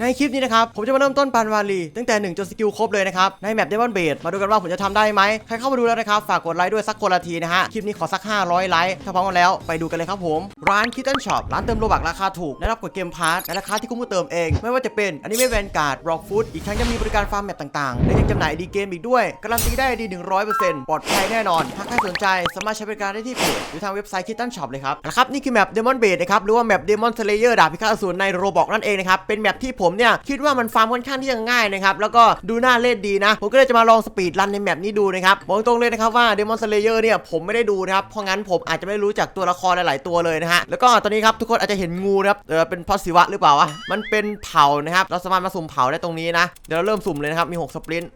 ในคลิปนี้นะครับ ผมจะมาเริ่มต้นปานวาลีตั้งแต่1จนสกิลครบเลยนะครับ ในแมปเดมอนเบดมาดูกันว่าผมจะทำได้ไหม ใครเข้ามาดูแล้วนะครับ ฝากกดไลค์ด้วยสักคนละทีนะฮะ คลิปนี้ขอสัก 500 ไลค์ถ้าพร้อมกันแล้วไปดูกันเลยครับผม ร้าน Kitten Shop ร้านเติมโลบักราคาถูกได้รับกดเกมพาร์ทในราคาที่คุ้มกว่าเติมเอง ไม่ว่าจะเป็นอันนี้ไม่แวนการ์ดบล็อกฟุตอีกทั้งยังมีบริการฟาร์มแมปต่างๆ และยังจำหน่ายดีเกมอีกด้วยการันตีได้ดี100%ปลอดภัยแน่นอนถ้าใครสนใจสามารถใช้บริการได้ที่เพจหรือทางเว็บไซต์ Kitten Shop เลยครับนะครับนี่คือแมป Demon Blade นะครับหรือว่าแมป Demon Slayer ดาบพิฆาตอสูรในโรบอกนั่นเองนะครับเป็นแมปที่ผมเนี่ยคิดว่ามันฟาร์มค่อนข้างที่จะง่ายนะครับแล้วก็ดูน่าเล่นดีนะ ผมก็เลยจะมาลองสปีดรันในแมปนี้ดูนะครับบอกตรงเลยนะครับว่า Demon Slayer เนี่ยผมไม่ได้ดูนะครับเพราะงั้นผมอาจจะไม่รู้จักตัวละครหลาย ๆ ตัวเลยนะฮะแล้วก็ตอนนี้ครับทุกคนอาจจะเห็นงูนะครับเออเป็นพราะศิวะหรือเปล่าวะมันเป็นเผานะครับเราสามารถมาสุ่มเผาได้ตรงนี้นะเดี๋ยวเราเริ่มสุ่มเลยนะครับมี6สปรินต์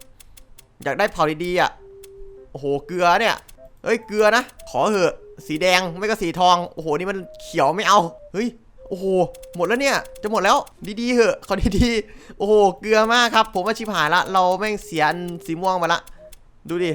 อยากได้เผาดีๆอะโอ้โหเกลือเนี่ยเฮ้ยเกลือนะ ขอเหอะสีแดงไม่ก็สีทองโอ้โหนี่มันเขียวไม่เอาเฮ้ย โอ้โห หมดแล้วเนี่ย จะหมดแล้ว ดีๆเหอะขอดีๆ โอ้โห เกลือมากครับ ผมว่าชิบหายละ เราแม่งเสียนสีม่วงไปละ ดูดิ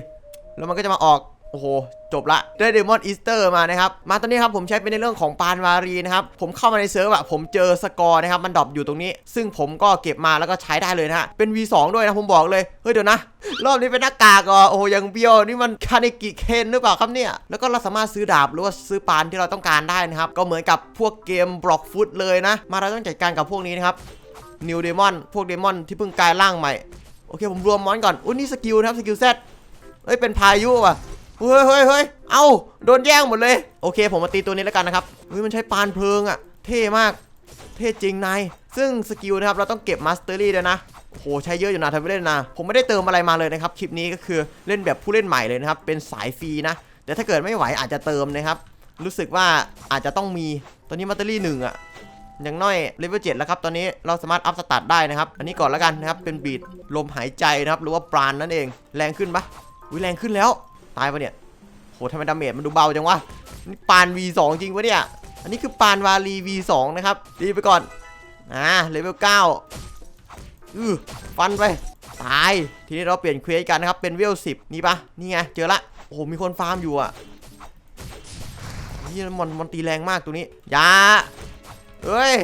แล้วมันก็จะมาออก โอ้โห จบละได้เดมอนอีสเตอร์มานะครับ มาตอนนี้ครับผมใช้เป็นในเรื่องของปานวารีนะครับ ผมเข้ามาในเซิร์ฟอะผมเจอสกอร์นะครับ มันดรอปอยู่ตรงนี้ ซึ่งผมก็เก็บมาแล้วก็ใช้ได้เลยนะฮะ เป็น V2 ด้วยนะผมบอกเลย เฮ้ยเดี๋ยวนะ รอบนี้เป็นหน้ากากอะโอ้ยังเบี้ยวนี่มันคาเนกิเคนหรือเปล่าครับเนี่ย แล้วก็เราสามารถซื้อดาบหรือว่าซื้อปานที่เราต้องการได้นะครับ ก็เหมือนกับพวกเกมบล็อกฟุตเลยนะ มาเราต้องจัดการกับพวกนี้นะครับนิวเดมอนพวกเดมอนที่เพิ่งกลายร่างใหม่ โอเคผมรวมมอนก่อนอุ้ยนี่สกิลนะครับสกิลแซดเฮ้ยเป็นพายุว่ะ เฮ้ยเฮ้ยเฮ้ยเอ้าโดนแย่งหมดเลย โอเค ผมมาตีตัวนี้แล้วกันนะครับเฮ้ยมันใช้ปานเพลิงอะเท่มาก เท่จริงนายซึ่งสกิลนะครับเราต้องเก็บมาสเตอรี่ด้วยนะโหใช้เยอะอยู่นะทำไม่เล่นนะ ผมไม่ได้เติมอะไรมาเลยนะครับ คลิปนี้ก็คือเล่นแบบผู้เล่นใหม่เลยนะครับ เป็นสายฟรีนะ แต่ถ้าเกิดไม่ไหวอาจจะเติมนะครับ รู้สึกว่าอาจจะต้องมี ตอนนี้มาสเตอรี่หนึ่งอะอย่างน้อยเลเวล7แล้วครับ ตอนนี้เราสามารถอัพสตาร์ทได้นะครับ อันนี้ก่อนแล้วกันนะครับ เป็นบีดลมหายใจนะครับ หรือว่าปราณนั่นเอง แรงขึ้นปะอุ้ยแรงขึ้นแล้ว ตายปะเนี่ยโหทำไมดาเมจมันดูเบาจังวะนี่ปาน V2 จริงปะเนี่ย อันนี้คือปานวาลี V2 นะครับดีไปก่อนอ่าเลเวล9อือฟันไปตาย ทีนี้เราเปลี่ยนเควสกันนะครับ เป็นเวล10 นี่ปะนี่ไง เจอละ โอ้โห มีคนฟาร์มอยู่อะนี่มันมันตีแรงมากตัวนี้ยาเฮ้ย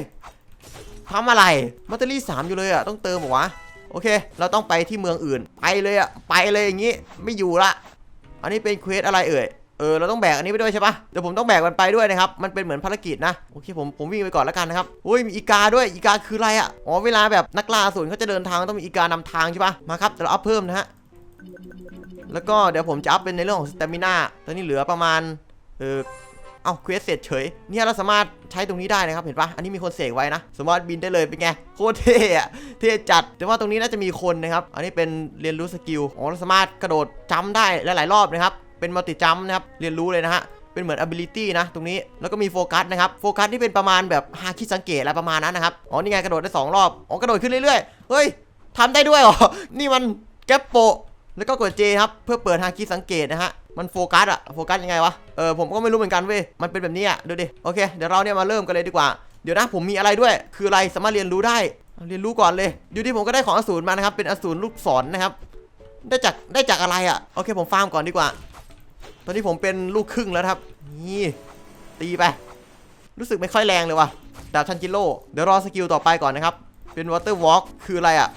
ทำอะไรมัตเตอรี่3อยู่เลยอะ ต้องเติมหรอวะ โอเค เราต้องไปที่เมืองอื่น ไปเลยอะ ไปเลยอย่างงี้ ไม่อยู่ละ อันนี้เป็นเควสอะไรเอ่ย เออเราต้องแบกอันนี้ไปด้วยใช่ปะเดี๋ยวผมต้องแบกมันไปด้วยนะครับ มันเป็นเหมือนภารกิจนะ โอเคผมผมวิ่งไปก่อนแล้วกันนะครับอุ้ยมีอีกาด้วย อีกาคืออะไรอะ่ะ อ๋อเวลาแบบนักล่าอสูนเขาจะเดินทางต้องมีอีกานำทางใช่ปะมาครับเดี๋ยวเราอัพเพิ่มนะฮะ แล้วก็เดี๋ยวผมจะอัพเป็นในเรื่องของสเตมิน่าตอนนี้เหลือประมาณ เออ เอ้าเควสเสร็จเฉย เนี่ยเราสามารถใช้ตรงนี้ได้นะครับ เห็นปะอันนี้มีคนเสกไว้นะ สามารถบินได้เลยเป็นไง โคตรเท่อะเท่จัด แต่ว่าตรงนี้น่าจะมีคนนะครับ อันนี้เป็นเรียนรู้สกิล อ๋อเราสามารถกระโดดจัมป์ได้หลายๆรอบนะครับ เป็นมัลติจัมนะครับ เรียนรู้เลยนะฮะเป็นเหมือน ability นะ ตรงนี้แล้วก็มีโฟกัสนะครับโฟกัสที่เป็นประมาณแบบฮาคิดสังเกตอะไรประมาณนั้นนะครับอ๋อนี่ไงกระโดดได้สองรอบอ๋อกระโดดขึ้นเรื่อยๆเฮ้ยทำได้ด้วยเหรอนี่มันแกปโปแล้วก็กด J ครับเพื่อเปิดฮาคิสังเกตนะฮะ มันโฟกัสอะโฟกัสยังไงวะ เออผมก็ไม่รู้เหมือนกันเว้ย มันเป็นแบบนี้อะดูดิ โอเค เดี๋ยวเราเนี่ยมาเริ่มกันเลยดีกว่า เดี๋ยวนะผมมีอะไรด้วย คืออะไรสามารถเรียนรู้ได้ เรียนรู้ก่อนเลย อยู่ที่ผมก็ได้ของอสูรมานะครับ เป็นอสูรลูกศรนะครับ ได้จากได้จากอะไรอะโอเคผมฟาร์มก่อนดีกว่า ตอนนี้ผมเป็นลูกครึ่งแล้วครับ นี่ตีไป รู้สึกไม่ค่อยแรงเลยว่ะ ดาบชันจิโร่ เดี๋ยวรอสกิลต่อไปก่อนนะครับ เป็นวอเตอร์วอล์กคืออะไรอะ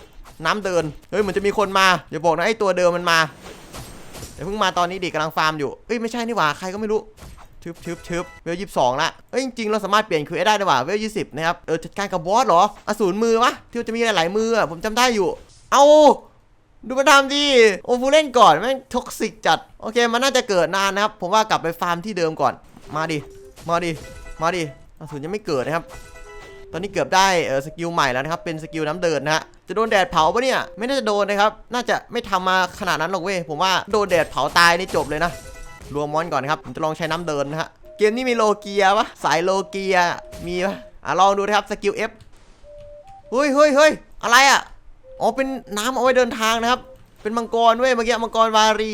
น้ำเดิน เฮ้ยเหมือนจะมีคนมาอย่าบอกนะไอตัวเดิมมันมา เดี๋ยวเพิ่งมาตอนนี้ดิกำลังฟาร์มอยู่เอ้ยไม่ใช่นี่หว่าใครก็ไม่รู้ทึบทึบทึบเวลยี่สิบสองละเอ้ยจริงๆเราสามารถเปลี่ยนคิวได้ด้วยว่ะเวลยี่สิบนะครับเออจัดการกับบอสเหรออสูรมือวะที่มันจะมีหลายๆมืออผมจำได้อยู่ เอาดูมาทำดิโอ้ผู้เล่นก่อนแม่งท็อกซิกจัดโอเคมันน่าจะเกิดนานนะครับผมว่ากลับไปฟาร์มที่เดิมก่อน มาดิมาดิมาดิอสูรยังไม่เกิดนะครับ ตอนนี้เกือบได้เออสกิลใหม่แล้วนะครับเป็นสกิลน้ำเดินนะฮะ จะโดนแดดเผาปะเนี่ย ไม่น่าจะโดนนะครับ น่าจะไม่ทำมาขนาดนั้นหรอกเว้ย ผมว่าโดนแดดเผาตายนี่จบเลยนะ รวมมอนก่อนครับ ผมจะลองใช้น้ำเดินนะฮะ เกมนี้มีโลเกียปะสายโลเกีย มีปะอะลองดูนะครับ สกิล F เฮ้ยเฮ้ยเฮ้ยอะไรอะ อ๋อ เป็นน้ำเอาไว้เดินทางนะครับ เป็นมังกรเว้ย เมื่อกี้มังกรวารี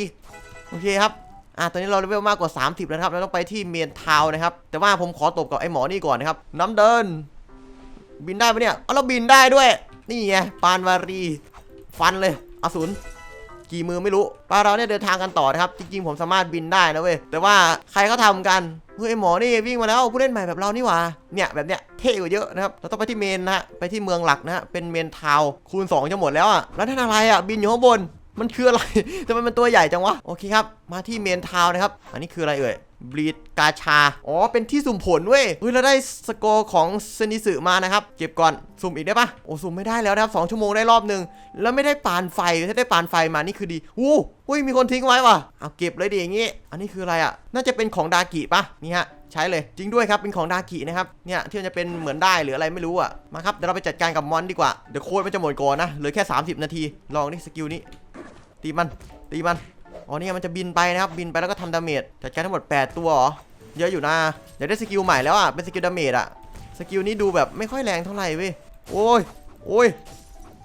โอเคครับอะตอนนี้เราเลเวลมากกว่า 30 แล้วครับ เราต้องไปที่เมียนทาวนะครับ แต่ว่าผมขอตบกับไอ้หมอนี่ก่อนนะครับ น้ำเดิน บินได้ปะเนี่ยเอาเราบินได้ด้วย นี่ไงปานวารี ฟันเลยอสูรกี่มือไม่รู้ปลาเราเนี่ยเดินทางกันต่อนะครับ จริงๆผมสามารถบินได้นะเว้ย แต่ว่าใครเขาทำกันเฮ้ยหมอนี่วิ่งมาแล้วผู้เล่นใหม่แบบเรานี่หว่า เนี่ยแบบเนี้ยเท่กว่าเยอะนะครับ เราต้องไปที่เมนนะฮะ ไปที่เมืองหลักนะฮะ เป็นเมนทาวคูณ2จะหมดแล้วอะ แล้วนั่นอะไรอะ บินอยู่ข้างบน มันคืออะไรทำไมมันตัวใหญ่จังวะ โอเคครับ มาที่เมนทาวนะครับ อันนี้คืออะไรเอ่ย บลีดกาชา อ๋อ เป็นที่สุ่มผลเว้ยเฮ้ยเราได้สกอร์ของเซนิสึมานะครับ เก็บก่อน สุ่มอีกได้ปะโอ้ สุ่มไม่ได้แล้วนะครับ2ชั่วโมงได้รอบหนึ่งแล้วไม่ได้ปานไฟ ถ้าได้ปานไฟมานี่คือดีอู้หุ้ยมีคนทิ้งไว้ว่ะ เอาเก็บเลยดิอย่างงี้ อันนี้คืออะไรอะ น่าจะเป็นของดากิปะนี่ฮะ ใช้เลย จริงด้วยครับ เป็นของดากินะครับ เนี่ยที่มันจะเป็นเหมือนได้หรืออะไรไม่รู้อะ มาครับ เดี๋ยวเราไปจัดการกับมอนดีกว่า เดี๋ยวโค้ดมันจะหมดก่อนนะ เหลือแค่ 30 นาที ลองนี่สกิลนี้ ตีมัน ตีมัน อ๋อเนี่ยมันจะบินไปนะครับ บินไปแล้วก็ทำดาเมจจัดการทั้งหมด 8 ตัวเหรอ เยอะอยู่นะอยากได้สกิลใหม่แล้วอะ เป็นสกิลดาเมจอะ สกิลนี้ดูแบบไม่ค่อยแรงเท่าไหร่เว้ย โอ้ย โอ้ย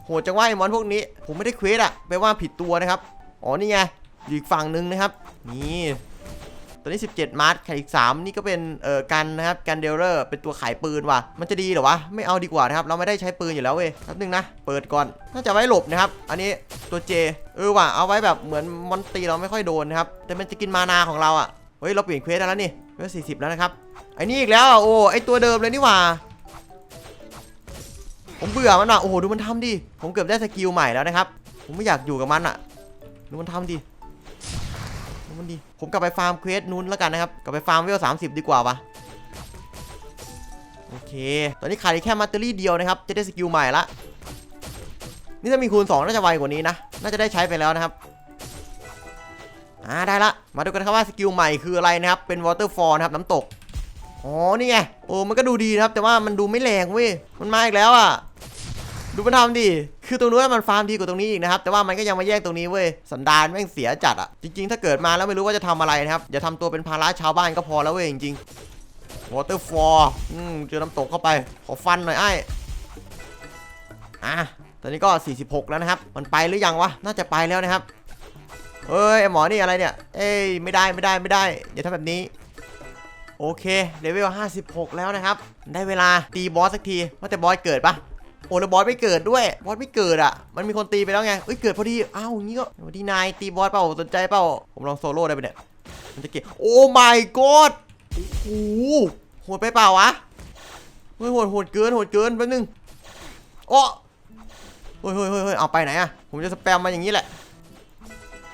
โหดจังว่าไอ้มอนพวกนี้ ผมไม่ได้เควสอะแปลว่าผิดตัวนะครับ อ๋อนี่ไงอยู่อีกฝั่งหนึ่งนะครับ นี่ ตัวนี้ 17 มาร์ทไข่อีก 3 นี่ก็เป็นเอ่อกันนะครับกันเดลเลอร์เป็นตัวขายปืนว่ะ มันจะดีเหรอวะ ไม่เอาดีกว่านะครับ เราไม่ได้ใช้ปืนอยู่แล้วเว้ยแป๊บนึงนะ เปิดก่อน น่าจะไว้หลบนะครับ อันนี้ตัวเจเออว่ะ เอาไว้แบบเหมือนมอนตีเราไม่ค่อยโดนนะครับ แต่มันจะกินมานาของเราอะ เฮ้ย เราเปลี่ยนเควสแล้วนี่เควส40แล้วนะครับ ไอ้นี่อีกแล้วอะโอ้ ไอตัวเดิมเลยนี่ว่า ผมเบื่อมันอะ โอ้โห ดูมันทำดิ ผมเกือบได้สกิลใหม่แล้วนะครับ ผมไม่อยากอยู่กับมันอะ ดูมันทำดิ มันดิผมกลับไปฟาร์มเควสนู้นแล้วกันนะครับ กลับไปฟาร์มเวล30ดีกว่าปะโอเค ตอนนี้ขาดอีกแค่มัตเตอรี่เดียวนะครับ จะได้สกิลใหม่ละ นี่ถ้ามีคูณ2น่าจะไวกว่านี้นะ น่าจะได้ใช้ไปแล้วนะครับ อ่าได้ละ มาดูกันครับว่าสกิลใหม่คืออะไรนะครับ เป็น waterfall นะครับ น้ำตก อ๋อ นี่ไง โอ้ มันก็ดูดีนะครับ แต่ว่ามันดูไม่แรงเว้ย มันมาอีกแล้วอะ ดูมันทำดิ คือตรงนู้นมันฟาร์มดีกว่าตรงนี้อีกนะครับ แต่ว่ามันก็ยังมาแย่งตรงนี้เว้ย สันดานแม่งเสียจัดอะจริงๆ ถ้าเกิดมาแล้วไม่รู้ว่าจะทำอะไรนะครับ อย่าทำตัวเป็นภาระชาวบ้านก็พอแล้วเว้ยจริงๆ waterfall อืมเจอน้ำตกเข้าไป ขอฟันหน่อยไอ้อะตอนนี้ก็ 46 แล้วนะครับ มันไปหรือยังวะ น่าจะไปแล้วนะครับ เอ้ยหมอนี่อะไรเนี่ย เอ้ยไม่ได้ไม่ได้ไม่ได้ อย่าทำแบบนี้โอเคเลเวล 56 แล้วนะครับ ได้เวลาตีบอสสักทีว่าแต่บอสเกิดปะ อ้แล้วบอสไม่เกิดด้วย บอสไม่เกิดอะ มันมีคนตีไปแล้วไงเอ้ยเกิดพอดีอ้าวอย่างงี้ก็สวัสดีนายตีบอสเปล่าสนใจเปล่า ผมลองโซโล่ได้ไปเนี่ย มันจะเก่งโอ้ my god โอ้โหโหดไปเปล่าวะเฮ้ยโหดโหดเกินโหดเกินแป๊บนึงโอ้เฮ้ยเฮ้ยเฮ้ยเฮ้ยเอาไปไหนอะผมจะสแปมมาอย่างนี้แหละ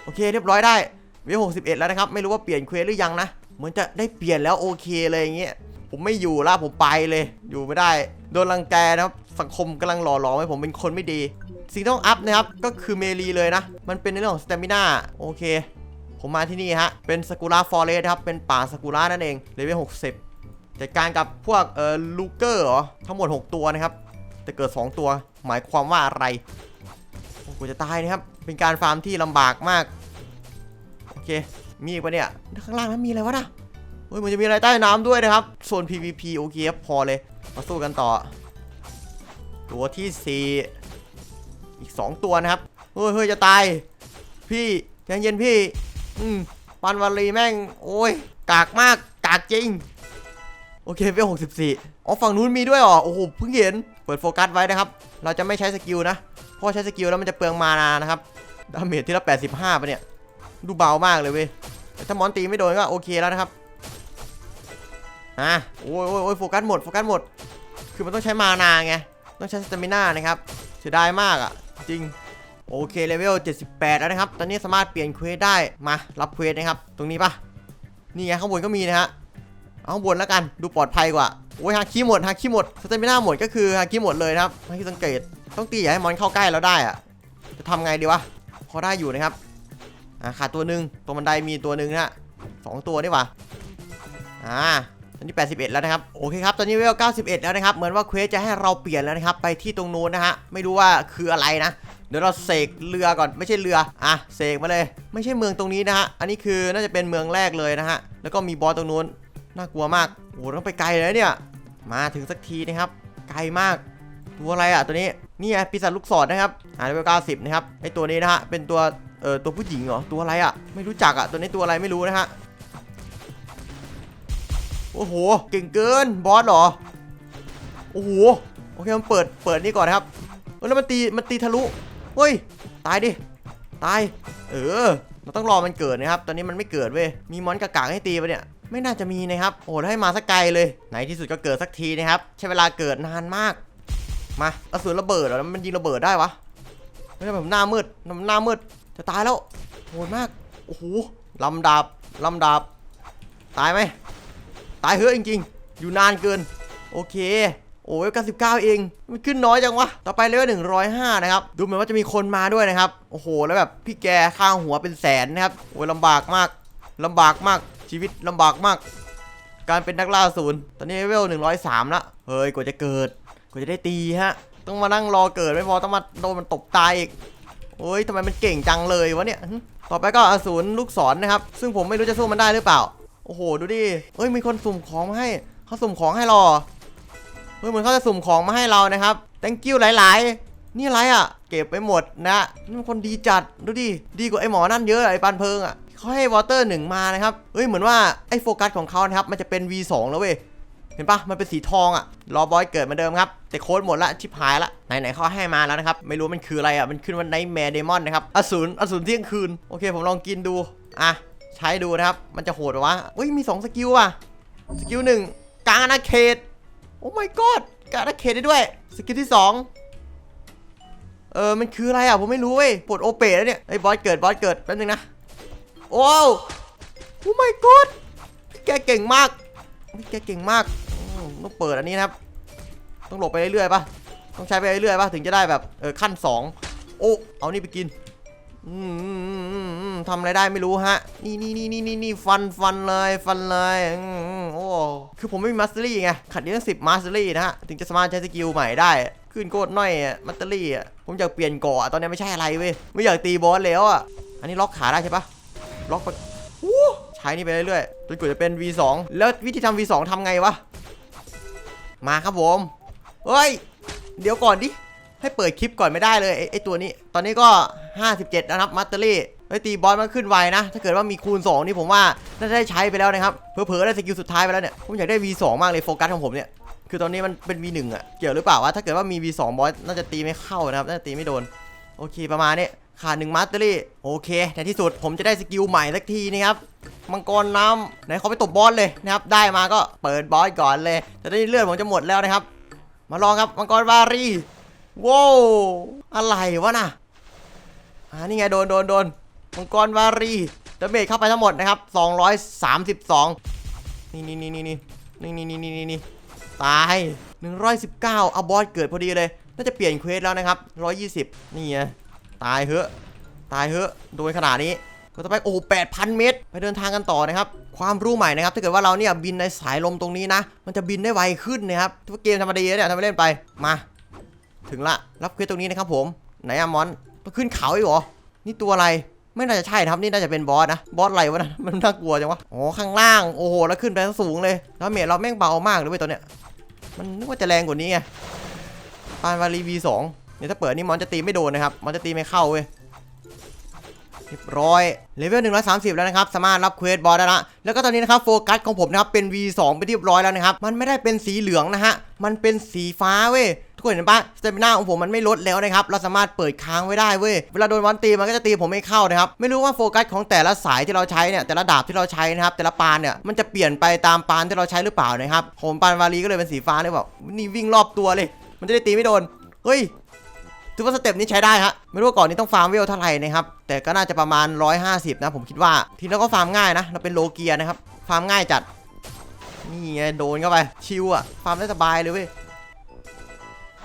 โอเคเรียบร้อยได้เวล61แล้วนะครับ ไม่รู้ว่าเปลี่ยนเควสหรือยังนะ เหมือนจะได้เปลี่ยนแล้วโอเคเลยอย่างเงี้ย ผมไม่อยู่ละผมไปเลย อยู่ไม่ได้ โดนรังแกนะครับ สังคมกำลังหล่อหลอมให้ผมเป็นคนไม่ดี สิ่งต้องอัพนะครับ ก็คือเมลีเลยนะ มันเป็นในเรื่องของสเตมิน่าโอเค ผมมาที่นี่ฮะ เป็นสกุระฟอเรสครับ เป็นป่าสกุระนั่นเองเลเวล60จัดการกับพวกเอ่อลูเกอร์เหรอ ทั้งหมด 6 ตัวนะครับ แต่เกิด 2 ตัว หมายความว่าอะไรโอ้กูจะตายนะครับ เป็นการฟาร์มที่ลำบากมาก โอเค มีอีกปะเนี่ย ข้างล่างนั้นมีอะไรวะนะเฮ้ยมันจะมีอะไรใต้น้ำด้วยนะครับ โซน PVP โอเคครับพอเลย มาสู้กันต่อ ตัวที่ 4 อีก 2 ตัวนะครับ เฮ้ยเฮ้ยจะตาย พี่ใจเย็นพี่ อืมปันวารีแม่ง โอ้ย กากมาก กากจริง โอเคเวล64อ๋อ ฝั่งนู้นมีด้วยเหรอโอ้โห เพิ่งเห็น เปิดโฟกัสไว้นะครับ เราจะไม่ใช้สกิลนะ เพราะใช้สกิลแล้วมันจะเปลืองมานานะครับ ดาเมจที่ละ85ปะเนี่ย ดูเบามากเลยเว้ย แต่ถ้ามอนตีไม่โดนก็โอเคแล้วนะครับ อะ โอ้ยโอ้ยโอ้ยโฟกัสหมด โฟกัสหมด คือมันต้องใช้มานาไง ต้องใช้สเตมิน่านะครับเสียดายมากอะ จริง โอเคเลเวล 78 แล้วนะครับ ตอนนี้สามารถเปลี่ยนเควสได้มารับเควสนะครับ ตรงนี้ปะนี่ไงข้างบนก็มีนะฮะเอาข้างบนแล้วกันดูปลอดภัยกว่าโอ้ยฮาคิหมดฮาคิหมดสเตมิน่าหมดก็คือฮาคิหมดเลยนะครับฮาคิสังเกตต้องตีอย่าให้มอนเข้าใกล้เราได้อะจะทำไงดีวะพอได้อยู่นะครับอ่าขาดตัวหนึ่งตรงบันไดมีตัวหนึ่งนะฮะสองตัวนี่หว่าอ่า ตอนนี้ 81 แล้วนะครับ โอเคครับ ตอนนี้เวล 91 แล้วนะครับ เหมือนว่าเควสจะให้เราเปลี่ยนแล้วนะครับ ไปที่ตรงนู้นนะฮะ ไม่รู้ว่าคืออะไรนะ เดี๋ยวเราเสกเรือก่อน ไม่ใช่เรือ อะ เสกมาเลย ไม่ใช่เมืองตรงนี้นะฮะ อันนี้คือน่าจะเป็นเมืองแรกเลยนะฮะ แล้วก็มีบอสตรงนู้น น่ากลัวมาก โอ้โหต้องไปไกลเลยเนี่ย มาถึงสักทีนะครับ ไกลมาก ตัวอะไรอะตัวนี้ นี่ไงปีศาจลูกศรนะครับ หาเลเวล 90 นะครับ ไอตัวนี้นะฮะ เป็นตัว เอ่อ ตัวผู้หญิงเหรอ ตัวอะไรอะ ไม่รู้จักอะ ตัวนี้ตัวอะไรไม่รู้นะฮะ โอ้โห เก่งเกิน บอสเหรอ โอ้โห โอเค มันเปิด เปิดนี่ก่อนนะครับเออแล้วมันตี มันตีทะลุ เฮ้ย ตายดิ ตาย เออ เราต้องรอมันเกิดนะครับ ตอนนี้มันไม่เกิดเว้ย มีมอนกากากให้ตีปะเนี่ย ไม่น่าจะมีนะครับ โอ้ให้มาสักไกลเลย ไหนที่สุดก็เกิดสักทีนะครับ ใช้เวลาเกิดนานมาก มาอสูรระเบิดเหรอแล้วมันยิงระเบิดได้วะไม่ใช่แบบหน้ามืดมันหน้ามืด จะตายแล้วโหดมาก โอ้โหลำดาบลำดาบ ตายไหม ตายเฮ้อะจริงๆ อยู่นานเกิน โอเค โอ้ย99เองมันขึ้นน้อยจังวะ ต่อไปเลเวล105นะครับ ดูเหมือนว่าจะมีคนมาด้วยนะครับ โอ้โห แล้วแบบพี่แกข้างหัวเป็นแสนนะครับ โอ้ยลำบากมากลำบากมาก ชีวิตลำบากมาก การเป็นนักล่าศูนย์ ตอนนี้เลเวล103ละ เฮ้ย กว่าจะเกิด กว่าจะได้ตีฮะ ต้องมานั่งรอเกิดไม่พอต้องมาโดนมันตบตายอีกโอ้ยทำไมมันเก่งจังเลยวะเนี่ย ต่อไปก็อสูรลูกศรนะครับ ซึ่งผมไม่รู้จะสู้มันได้หรือเปล่า โอ้โห ดูดิเอ้ย มีคนสุ่มของมาให้ เขาสุ่มของให้เราเอเฮ้ยเหมือนเขาจะสุ่มของมาให้เรานะครับ thank you หลาย ๆ นี่อะไรอะ เก็บไปหมดนะนี่มันคนดีจัด ดูดิ ดีกว่าไอ้หมอนั่นเยอะไอ้ปันเพิงอะเขาให้วอเตอร์หนึ่งมานะครับ เฮ้ย เหมือนว่าไอ้โฟกัสของเขานะครับ มันจะเป็น V2 แล้วเว้ย เห็นปะมันเป็นสีทองอะรอบอยเกิดมาเดิมครับ แต่โค้ดหมดละ ชิบหายละ ไหน ๆเขาให้มาแล้วนะครับ ไม่รู้มันคืออะไรอะมันขึ้นวันไนแมร์เดมอนนะครับ อสูร อสูรเที่ยงคืน โอเค ผมลองกินดู อะ ใช้ดูนะครับ มันจะโหดวะเฮ้ย มี 2 สกิลว่ะ สกิลหนึ่งกลางอาณาเขต โอ้ my god กลางอาณาเขตได้ด้วย สกิลที่ 2 เออ มันคืออะไรอะ ผมไม่รู้เว้ย ปวดโอเปะแล้วเนี่ยไอ้ยบอสเกิด บอสเกิด แป๊บนึงนะ โอ้วโอ้ my god แกเก่งมาก แกเก่งมาก ต้องเปิดอันนี้นะครับ ต้องหลบไปเรื่อยๆป่ะ ต้องใช้ไปเรื่อยๆป่ะ ถึงจะได้แบบ เออขั้น 2 โอ้ เอานี่ไปกิน อืมทำอะไรได้ไม่รู้ฮะ นี่นี่นี่นี่นี่นี่ฟันฟันเลยฟันเลยอืมโอ้คือผมไม่มีมาสเตอรี่ไงขัดนี้ต้องสิบมาสเตอรี่นะฮะ ถึงจะสามารถใช้สกิลใหม่ได้ขึ้นโคตรน้อยอะมาสเตอรี่อะผมอยากเปลี่ยนเกาะตอนนี้ไม่ใช่อะไรเว้ยไม่อยากตีบอสแล้วอะ อันนี้ล็อกขาได้ใช่ปะล็อกไปอู้ใช้นี่ไปเรื่อยๆจนกว่าจะเป็น V2 แล้ววิธีทำ V2 ทำไงวะมาครับผมเฮ้ย เดี๋ยวก่อนดิให้เปิดคลิปก่อนไม่ได้เลยไอไอตัวนี้ ตอนนี้ก็57 นะครับมัตเตอรี่ไอตีบอสมันขึ้นไวนะ ถ้าเกิดว่ามีคูณ 2 นี่ผมว่าน่าจะได้ใช้ไปแล้วนะครับ เผลอๆได้สกิลสุดท้ายไปแล้วเนี่ย ผมอยากได้ V2 มากเลยโฟกัสของผมเนี่ย คือตอนนี้มันเป็น V1 อะ เกี่ยวหรือเปล่าวะ ถ้าเกิดว่ามี V2 บอสน่าจะตีไม่เข้านะครับ น่าจะตีไม่โดน โอเคประมาณนี้ขาดหนึ่งมัตเตอรี่ โอเคในที่สุดผมจะได้สกิลใหม่สักทีนะครับมังกรน้ำไหนเขาไปตบบอสเลยนะครับ ได้มาก็เปิดบอสก่อนเลย แต่ตอนนี้เลือดผมจะหมดแล้วนะครับ มาลองครับมังกรวารีว้าวอะไรวะน่ะ อ่านี่ไงโดนโดนโดนมังกรวารีดาเมจเข้าไปทั้งหมดนะครับ 232 นี่นี่นี่นี่นี่นี่นี่นี่นี่นี่ตาย 119เอาบอสเกิดพอดีเลย น่าจะเปลี่ยนเควสแล้วนะครับ 120 นี่ไงตายเหอะตายเหอะโดนขนาดนี้ก็ต่อไปโอ้8,000เมตร ไปเดินทางกันต่อนะครับ ความรู้ใหม่นะครับ ถ้าเกิดว่าเราเนี่ยบินในสายลมตรงนี้นะ มันจะบินได้ไวขึ้นนะครับทุกเกมธรรมดาเนี่ยทำไปเล่นไป มา ถึงละ รับเควสตรงนี้นะครับผม ไหนอะมอน ต้องขึ้นเขาอีกเหรอ นี่ตัวอะไร ไม่น่าจะใช่ครับ นี่น่าจะเป็นบอสนะ บอสอะไรวะนะมันน่ากลัวจังวะ อ๋อ ข้างล่าง โอ้โห แล้วขึ้นไปสูงเลย แล้วเมจเราแม่งเบามากเลยเว้ยตัวเนี้ย มันนึกว่าจะแรงกว่านี้ไงปานวารีวีสองเนี่ยถ้าเปิดนี่มอนจะตีไม่โดนนะครับ มอนจะตีไม่เข้าเว้ยเรียบร้อยเลเวล130 แล้วนะครับ สามารถรับเควสบอสได้ละแล้วก็ตอนนี้นะครับโฟกัสของผมนะครับเป็น V2 ไปเรียบร้อยแล้วนะครับ มันไม่ได้เป็นสีเหลืองนะฮะ มันเป็นสีฟ้าเว้ย ทุกคนเห็นปะสเตมินาของผมมันไม่ลดแล้วนะครับ เราสามารถเปิดค้างไว้ได้เว้ย เวลาโดนวันตีมันก็จะตีผมไม่เข้านะครับ ไม่รู้ว่าโฟกัสของแต่ละสายที่เราใช้เนี่ย แต่ละดาบที่เราใช้นะครับ แต่ละปานเนี่ย มันจะเปลี่ยนไปตามปานที่เราใช้หรือเปล่านะครับ ผมปานวารีก็เลยเป็นสีฟ้าเลยแบบนี่วิ่งรอบตัวเลย มันจะได้ตีไม่โดน เฮ้ย ถือว่าสเต็ปนี้ใช้ได้ฮะ ไม่รู้ว่าก่อนนี้ต้องฟาร์มเวลเท่าไหร่นะครับ แต่ก็น่าจะประมาณ 150 นะผมคิดว่า ทีนี้ก็ฟาร์มง่ายนะ เราเป็นโลเกียนะครับ ฟาร์มง่ายจัด นี่ไงโดนเข้าไป ชิวอะฟาร์มได้สบายเลยเว้ย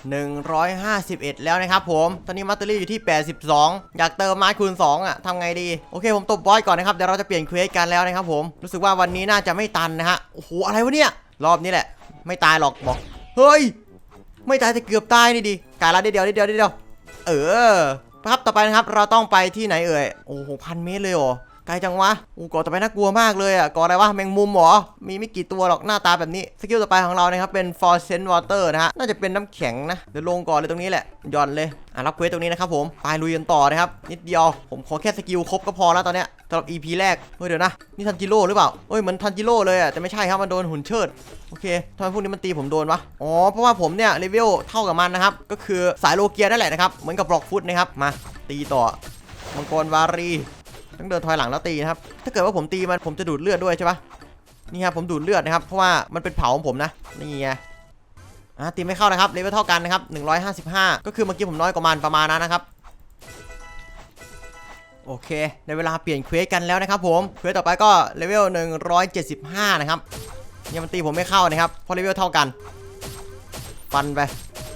151 แล้วนะครับผมตอนนี้มัตเตอรี่อยู่ที่ 82 อยากเติมไม้คูณ2อะทำไงดีโอเคผมตบบอสก่อนนะครับเดี๋ยวเราจะเปลี่ยนเควสกันแล้วนะครับผมรู้สึกว่าวันนี้น่าจะไม่ตันนะฮะโอ้โหอะไรวะเนี่ยรอบนี้แหละ ไม่ตายหรอกบอกเฮ้ยไม่ตายแต่เกือบตายนี่ดิกายละเดียวเดียวเดียวเออครับต่อไปนะครับเราต้องไปที่ไหนเอ่ยโอ้โหพันเมตรเลยเหรอ ไกลจังวะอ้ก่อต่อไปน่ากลัวมากเลยอะก่ออะไรวะแมงมุมเหรอ มีไม่กี่ตัวหรอกหน้าตาแบบนี้ สกิลต่อไปของเรานะครับเป็น for s e n water นะฮะ น่าจะเป็นน้ำแข็งนะ เดี๋ยวลงก่อนเลยตรงนี้แหละหย่อนเลยอะรับเควสตรงนี้นะครับผมไปลุยกันต่อนะครับ นิดเดียว ผมขอแค่สกิลครบก็พอแล้วตอนเนี้ยสำหรับ EP แรกเฮ้ยเดี๋ยวนะ นี่ทันจิโร่หรือเปล่าเฮ้ยเหมือนทันจิโร่เลยอะแต่ไม่ใช่ครับมันโดนหุ่นเชิดโอเคทำไมพวกนี้มันตีผมโดนวะอ๋อเพราะว่าผมเนี่ยเลเวลเท่ากับมันนะครับก็คือสายโลเกียนั่นแหละนะครับเหมือนกับบล็อกฟุตนะครับมาตีต่อมังกรวารี ต้องเดินถอยหลังแล้วตีนะครับ ถ้าเกิดว่าผมตีมันผมจะดูดเลือดด้วยใช่ปะนี่ครับผมดูดเลือดนะครับ เพราะว่ามันเป็นเผาของผมนะ นี่ไงอะตีไม่เข้านะครับเลเวลเท่ากันนะครับ 155 ก็คือเมื่อกี้ผมน้อยกว่ามันประมาณนั้นนะครับ โอเค ในเวลาเปลี่ยนเควสกันแล้วนะครับผมเควสต่อไปก็เลเวล 175 นะครับยังมันตีผมไม่เข้านะครับเพราะเลเวลเท่ากัน ฟันไป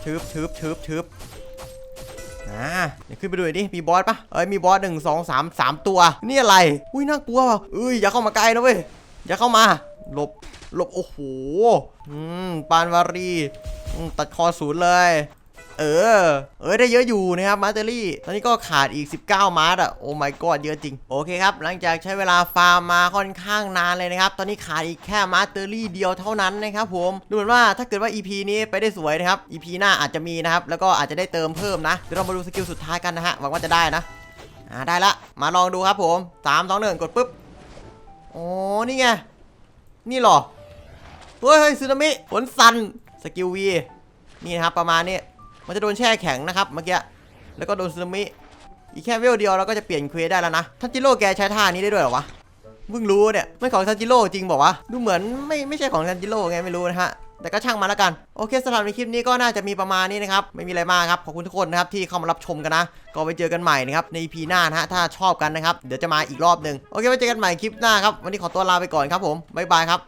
ทึบทึบทึบทึบ อ่าเดี๋ยวขึ้นไปดูหน่อยดิ มีบอสปะเอ้ย มีบอสหนึ่งสองสามสามตัว นี่อะไร อุ้ยน่ากลัวว่ะเอ้ย อย่าเข้ามาใกล้นะเว้ย อย่าเข้ามา หลบ หลบ โอ้โห อืม ปานวารีตัดคอศูนย์เลย เออ เออได้เยอะอยู่นะครับมาสเตอรี่ ตอนนี้ก็ขาดอีก 19 มาร์ทอะ โอ้ my god เยอะจริง โอเคครับ หลังจากใช้เวลาฟาร์มมาค่อนข้างนานเลยนะครับ ตอนนี้ขาดอีกแค่มาสเตอรี่เดียวเท่านั้นนะครับผม ดูเหมือนว่าถ้าเกิดว่า EP นี้ไปได้สวยนะครับ EP หน้าอาจจะมีนะครับ แล้วก็อาจจะได้เติมเพิ่มนะ เดี๋ยวเรามาดูสกิลสุดท้ายกันนะฮะ หวังว่าจะได้นะ อ่า ได้ละ มาลองดูครับผม3 2 1กดปุ๊บโอ้นี่ไง นี่หรอ เฮ้ยเฮ้ยซึนามิฝนสั่นสกิลวีนี่นะครับประมาณนี้ มันจะโดนแช่แข็งนะครับเมื่อกี้แล้วก็โดนซึนามิอีกแค่เวลเดียวเราก็จะเปลี่ยนเควสได้แล้วนะทันจิโร่แกใช้ท่านี้ได้ด้วยเหรอวะเพิ่งรู้เนี่ยไม่ของทันจิโร่จริงบอกว่าวะดูเหมือนไม่ไม่ใช่ของทันจิโร่ไงไม่รู้นะฮะแต่ก็ช่างมาแล้วกัน โอเคสำหรับในคลิปนี้ก็น่าจะมีประมาณนี้นะครับ ไม่มีอะไรมากครับ ขอบคุณทุกคนนะครับ ที่เข้ามารับชมกันนะ ก็ไปเจอกันใหม่นะครับ ใน EP หน้านะฮะ ถ้าชอบกันนะครับ เดี๋ยวจะมาอีกรอบหนึ่งโอเคไว้เจอกันใหม่คลิปหน้าครับ วันนี้ขอตัวลาไปก่อนครับผม บ๊ายบายครับ